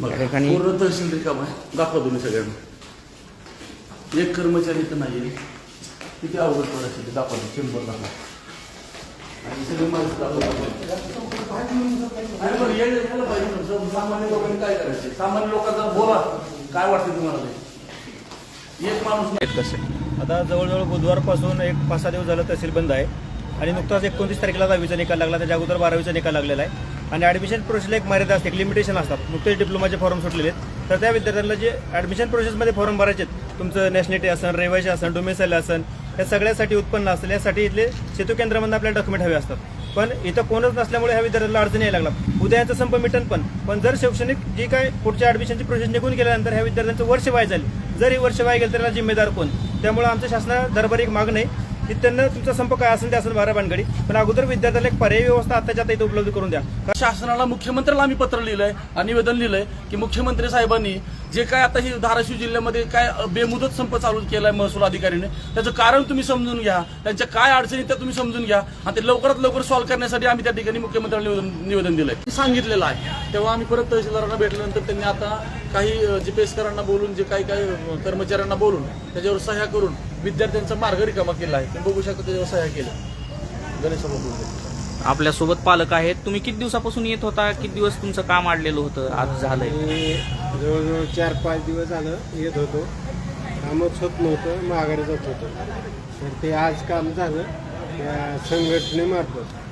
मग त्या ठिकाणी पूर्ण तहसील रिकाम आहे. दाखवा तुम्ही सगळ्यांना. एक कर्मचारी तर नाही आहे किती अवघड पडत ते दाखवा शंभर दाखवा. आणि सगळे माणसं पाहिजे सामान्य लोकांनी काय करायचे? सामान्य लोकांचा बोला. काय वाटते तुम्हाला ते? एक माणूस कसे आता जवळजवळ बुधवारपासून एक पाच सहा दिवस झालं तहसील बंद आहे. आणि नुकताच एकोणतीस तारखेला दहावीचा निकाल लागला त्याच्या अगोदर बारावीचा निकाल लागलेला आहे. आणि ॲडमिशन प्रोसेसला एक मर्यादा असते एक लिमिटेशन असतात. नुकतेच डिप्लोमाचे फॉर्म सुटलेले आहेत. तर त्या विद्यार्थ्यांना जे ॲडमिशन प्रोसेसमध्ये फॉर्म भरायचे आहेत तुमचं नॅशनॅलिटी असन रहिवाशी असन डोमेसाईल असन या सगळ्यासाठी उत्पन्न असेल यासाठी इथले सेतू केंद्रामधून आपल्याला डॉक्युमेंट हवे असतात. पण इथं कोणच नसल्यामुळे ह्या विद्यार्थ्याला अडचणी यायला लागला उद्या संप मिटन पण. पण जर शैक्षणिक जी काय पुढच्या ॲडमिशनची प्रोसेस निघून गेल्यानंतर ह्या विद्यार्थ्यांचं वर्ष वाय झाली जर ही वर्ष वाय गेलं तर त्याला जिम्मेदार कोण? त्यामुळे आमच्या शासना दरबारी एक मागणं आहे. त्यांना तुमचा संप काय असेल ते असेल बारा भानगडी. पण अगोदर विद्यार्थ्याला एक पर्यायी व्यवस्था आताच्या आता इथे उपलब्ध करून द्या. शासनाला मुख्यमंत्र्याला आम्ही पत्र लिहिलंय आणि निवेदन लिहिलंय की मुख्यमंत्री साहेबांनी जे काय आता ही धाराशिव जिल्ह्यामध्ये काय बेमुदत संप चालू केलाय महसूल अधिकारीने त्याचं कारण तुम्ही समजून घ्या. त्यांच्या काय अडचणी त्या तुम्ही समजून घ्या. आणि ते लवकरात लवकर सॉल्व्ह करण्यासाठी आम्ही त्या ठिकाणी मुख्यमंत्र्यांना निवेदन निवेदन दिलंय. सांगितलेलं आहे. तेव्हा आम्ही परत तहसीलदारांना भेटल्यानंतर त्यांनी आता काही जीपीएसकरांना बोलून जे काही काही कर्मचाऱ्यांना बोलून त्याच्यावर सह्या करून विद्यार्थ्यांचा मार्ग रिकामा केला आहे. तुम्ही बघू शकता त्याच्यावर सह्या केल्या. गणेश आपल्यासोबत पालक आहेत. तुम्ही किती दिवसापासून येत होता? किती दिवस तुमचं काम अडलेलं होतं? आज झालंय. मी जवळजवळ चार पाच दिवस झालं येत होतो. कामच होत नव्हतं. माघारी जात होतो. तर ते आज काम झालं. त्या संघटनेमार्फत.